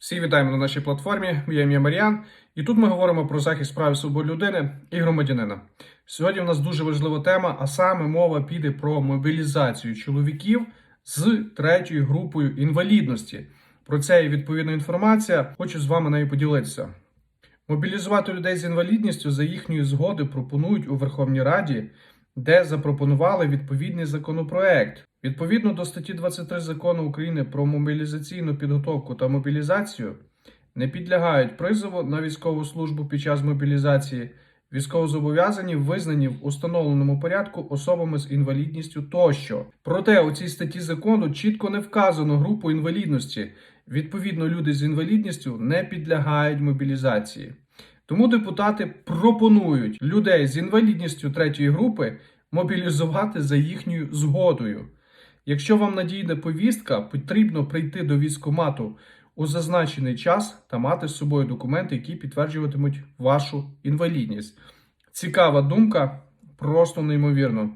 Всі вітаємо на нашій платформі. Я ім'я Мар'ян, і тут ми говоримо про захист прав і свобод людини і громадянина. Сьогодні у нас дуже важлива тема, а саме мова піде про мобілізацію чоловіків з третьою групою інвалідності. Про це є відповідна інформація. Хочу з вами нею поділитися. Мобілізувати людей з інвалідністю за їхньої згоди пропонують у Верховній Раді, де запропонували відповідний законопроект. Відповідно до статті 23 закону України про мобілізаційну підготовку та мобілізацію не підлягають призову на військову службу під час мобілізації військовозобов'язані, визнані в установленому порядку особами з інвалідністю тощо. Проте у цій статті закону чітко не вказано групу інвалідності. Відповідно, люди з інвалідністю не підлягають мобілізації. Тому депутати пропонують людей з інвалідністю третьої групи мобілізувати за їхньою згодою. Якщо вам надійде повістка, потрібно прийти до військкомату у зазначений час та мати з собою документи, які підтверджуватимуть вашу інвалідність. Цікава думка, просто неймовірно.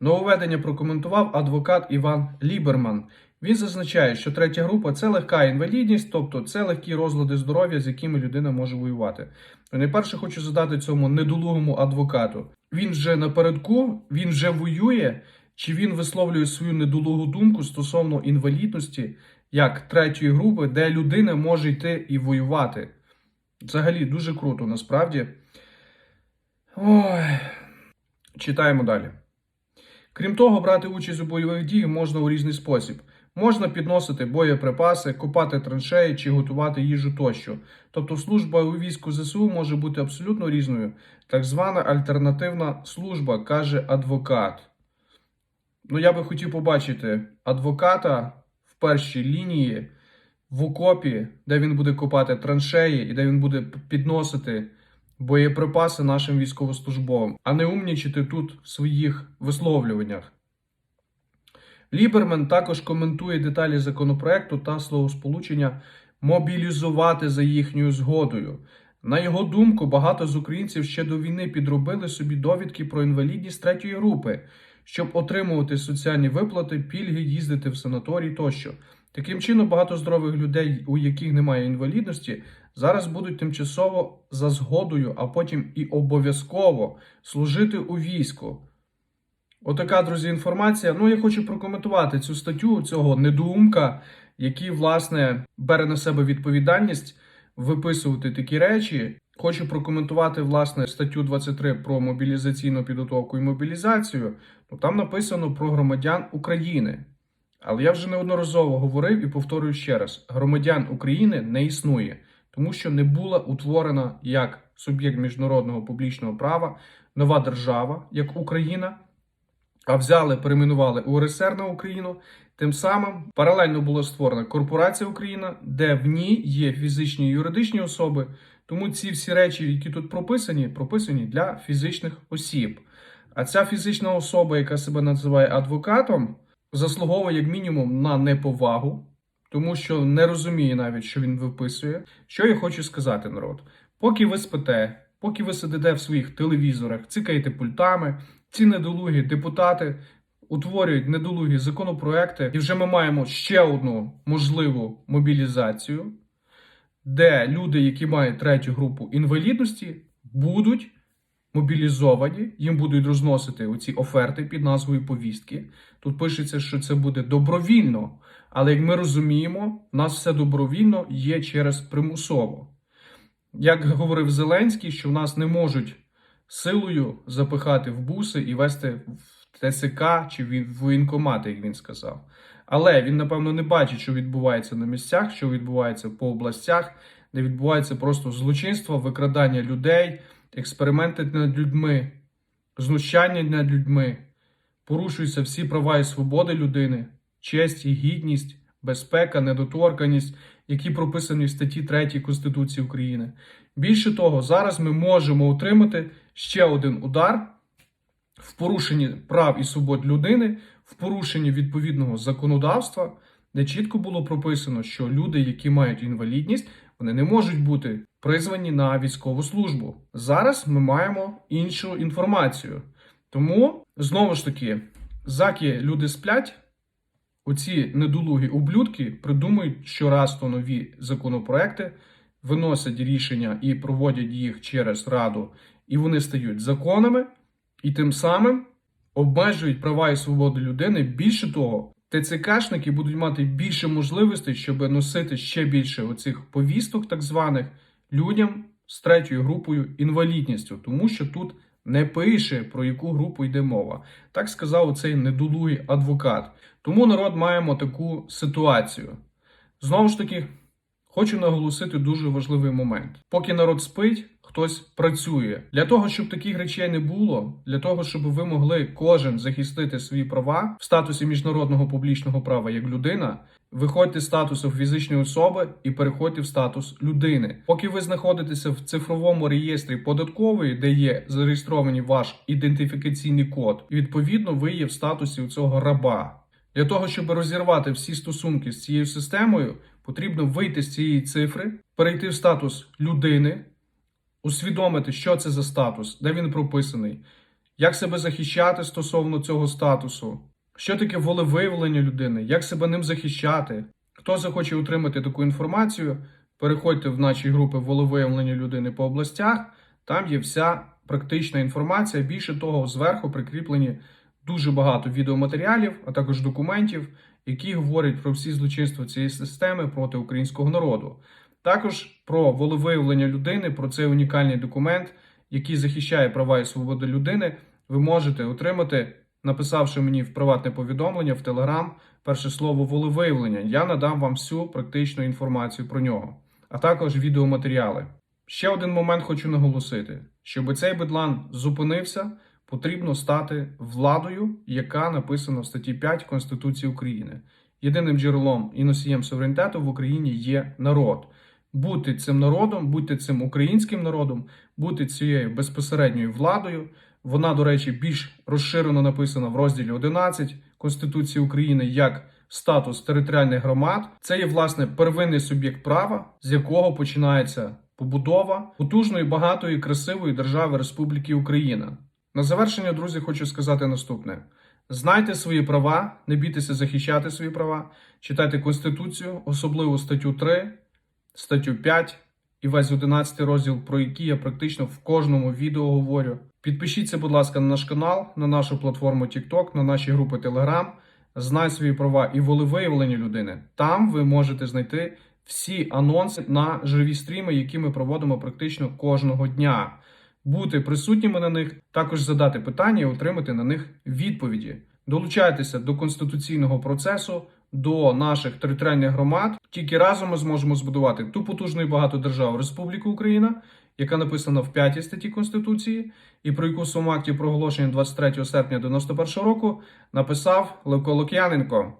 Нововведення прокоментував адвокат Іван Ліберман. Він зазначає, що третя група це легка інвалідність, тобто це легкі розлади здоров'я, з якими людина може воювати. Найперше хочу задати цьому недолугому адвокату. Він вже напередку, він вже воює, чи він висловлює свою недолугу думку стосовно інвалідності як третьої групи, де людина може йти і воювати. Взагалі дуже круто, насправді. Ой. Читаємо далі. Крім того, брати участь у бойових діях можна у різний спосіб. Можна підносити боєприпаси, копати траншеї чи готувати їжу тощо. Тобто служба у війську ЗСУ може бути абсолютно різною. Так звана альтернативна служба, каже адвокат. Ну, я би хотів побачити адвоката в першій лінії в окопі, де він буде копати траншеї і де він буде підносити боєприпаси нашим військовослужбовим, а не умнічити тут в своїх висловлюваннях. Лібермен також коментує деталі законопроекту та словосполучення мобілізувати за їхньою згодою. На його думку, багато з українців ще до війни підробили собі довідки про інвалідність третьої групи, щоб отримувати соціальні виплати, пільги, їздити в санаторій тощо. Таким чином, багато здорових людей, у яких немає інвалідності, зараз будуть тимчасово за згодою, а потім і обов'язково служити у війську. Отака, друзі, інформація. Ну, я хочу прокоментувати цю статтю цього недоумка, який, власне, бере на себе відповідальність виписувати такі речі. Хочу прокоментувати, власне, статтю 23 про мобілізаційну підготовку і мобілізацію. Ну, там написано про громадян України. Але я вже неодноразово говорив і повторюю ще раз: громадян України не існує, тому що не була утворена як суб'єкт міжнародного публічного права нова держава, як Україна а взяли, перейменували УРСР на Україну. Тим самим паралельно була створена корпорація Україна, де в ній є фізичні і юридичні особи. Тому ці всі речі, які тут прописані, прописані для фізичних осіб. А ця фізична особа, яка себе називає адвокатом, заслуговує як мінімум на неповагу, тому що не розуміє навіть, що він виписує. Що я хочу сказати, народ, поки ви спите, поки ви сидите в своїх телевізорах, цикаєте пультами. Ці недолугі депутати утворюють недолугі законопроекти, і вже ми маємо ще одну можливу мобілізацію, де люди, які мають третю групу інвалідності, будуть мобілізовані, їм будуть розносити оці оферти під назвою повістки. Тут пишеться, що це буде добровільно, але як ми розуміємо, в нас все добровільно є через примусово. Як говорив Зеленський, що в нас не можуть силою запихати в буси і вести в ТСК чи в воєнкомати, як він сказав. Але він, напевно, не бачить, що відбувається на місцях, що відбувається по областях, де відбувається просто злочинство, викрадання людей, експерименти над людьми, знущання над людьми, порушуються всі права і свободи людини, честь і гідність, безпека, недоторканість, які прописані в статті 3 Конституції України. Більше того, зараз ми можемо отримати ще один удар в порушенні прав і свобод людини, в порушенні відповідного законодавства, де чітко було прописано, що люди, які мають інвалідність, вони не можуть бути призвані на військову службу. Зараз ми маємо іншу інформацію. Тому знову ж таки, заки люди сплять, оці недолугі ублюдки придумують щораз то нові законопроекти, виносять рішення і проводять їх через Раду, і вони стають законами, і тим самим обмежують права і свободи людини. Більше того, ТЦКшники будуть мати більше можливостей, щоб носити ще більше оцих повісток, так званих людям з третьою групою інвалідністю, тому що тут не пише про яку групу йде мова. Так сказав цей недолугий адвокат. Тому народ маємо таку ситуацію. Знову ж таки, хочу наголосити дуже важливий момент. Поки народ спить, хтось працює. Для того, щоб таких речей не було, для того, щоб ви могли кожен захистити свої права в статусі міжнародного публічного права як людина, виходьте з статусу фізичної особи і переходьте в статус людини. Поки ви знаходитеся в цифровому реєстрі податкової, де є зареєстрований ваш ідентифікаційний код, і відповідно ви є в статусі цього раба. Для того, щоб розірвати всі стосунки з цією системою, потрібно вийти з цієї цифри, перейти в статус людини, усвідомити, що це за статус, де він прописаний, як себе захищати стосовно цього статусу, що таке волевиявлення людини, як себе ним захищати. Хто захоче отримати таку інформацію, переходьте в наші групи волевиявлення людини по областях. Там є вся практична інформація. Більше того, зверху прикріплені дуже багато відеоматеріалів, а також документів, які говорять про всі злочинства цієї системи проти українського народу. Також про волевиявлення людини, про цей унікальний документ, який захищає права і свободи людини, ви можете отримати, написавши мені в приватне повідомлення в Телеграм перше слово волевиявлення. Я надам вам всю практичну інформацію про нього, а також відеоматеріали. Ще один момент хочу наголосити: щоб цей бедлан зупинився, потрібно стати владою, яка написана в статті 5 Конституції України. Єдиним джерелом і носієм суверенітету в Україні є народ. Бути цим народом, бути цим українським народом, бути цією безпосередньою владою. Вона, до речі, більш розширено написана в розділі 11 Конституції України як статус територіальних громад. Це є власне первинний суб'єкт права, з якого починається побудова потужної, багатої, красивої держави Республіки Україна. На завершення, друзі, хочу сказати наступне: знайте свої права, не бійтеся захищати свої права, читайте Конституцію, особливо статтю 3, статтю 5 і весь 11 розділ, про який я практично в кожному відео говорю. Підпишіться, будь ласка, на наш канал, на нашу платформу TikTok, на наші групи Telegram. Знай свої права і волевиявлення людини. Там ви можете знайти всі анонси на живі стріми, які ми проводимо практично кожного дня. Бути присутніми на них, також задати питання і отримати на них відповіді. Долучайтеся до конституційного процесу, до наших територіальних громад. Тільки разом ми зможемо збудувати ту потужну і багату державу Республіку Україна, яка написана в 5 статті Конституції, і про яку в своєму акті проголошення 23 серпня 91 року написав Левко Лук'яненко.